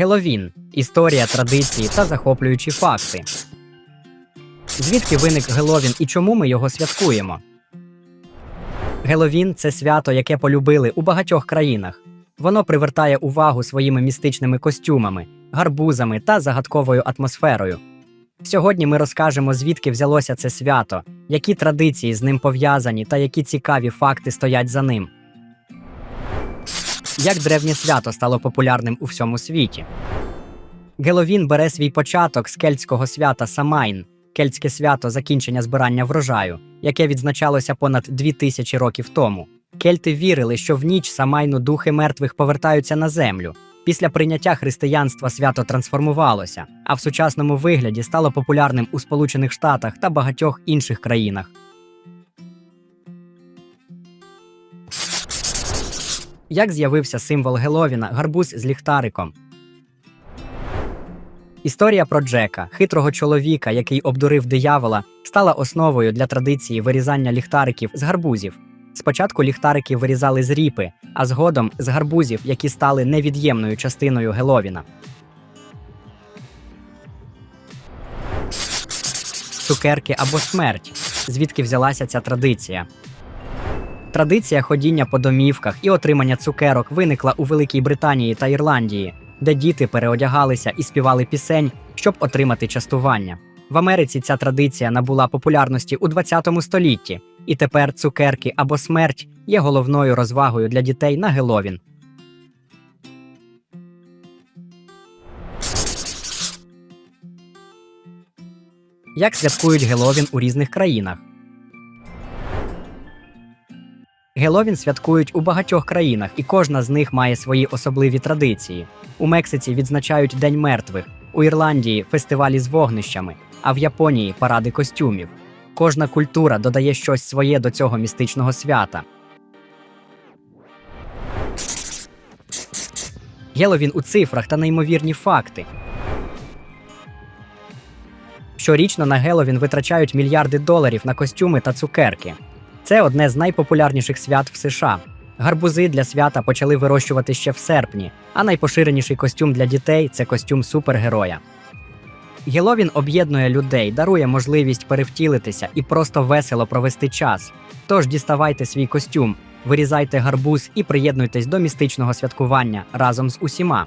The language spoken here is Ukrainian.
Геловін історія, традиції та захоплюючі факти. Звідки виник Геловін і чому ми його святкуємо? Геловін це свято, яке полюбили у багатьох країнах. Воно привертає увагу своїми містичними костюмами, гарбузами та загадковою атмосферою. Сьогодні ми розкажемо, звідки взялося це свято, які традиції з ним пов'язані та які цікаві факти стоять за ним. Як древнє свято стало популярним у всьому світі? Геловін бере свій початок з кельтського свята Самайн, кельтське свято закінчення збирання врожаю, яке відзначалося понад дві тисячі років тому. Кельти вірили, що в ніч Самайну духи мертвих повертаються на землю. Після прийняття християнства свято трансформувалося, а в сучасному вигляді стало популярним у Сполучених Штатах та багатьох інших країнах. Як з'явився символ Геловіна гарбуз з ліхтариком? Історія про Джека, хитрого чоловіка, який обдурив диявола, стала основою для традиції вирізання ліхтариків з гарбузів. Спочатку ліхтарики вирізали з ріпи, а згодом з гарбузів, які стали невід'ємною частиною Геловіна. Цукерки або смерть. Звідки взялася ця традиція? Традиція ходіння по домівках і отримання цукерок виникла у Великій Британії та Ірландії, де діти переодягалися і співали пісень, щоб отримати частування. В Америці ця традиція набула популярності у 20 столітті, і тепер цукерки або смерть є головною розвагою для дітей на Геловін. Як святкують Геловін у різних країнах? Геловін святкують у багатьох країнах, і кожна з них має свої особливі традиції. У Мексиці відзначають День мертвих, у Ірландії фестивалі з вогнищами, а в Японії паради костюмів. Кожна культура додає щось своє до цього містичного свята. Геловін у цифрах та неймовірні факти. Щорічно на Геловін витрачають мільярди доларів на костюми та цукерки. Це одне з найпопулярніших свят в США. Гарбузи для свята почали вирощувати ще в серпні, а найпоширеніший костюм для дітей це костюм супергероя. Геловін об'єднує людей, дарує можливість перевтілитися і просто весело провести час. Тож діставайте свій костюм, вирізайте гарбуз і приєднуйтесь до містичного святкування разом з усіма.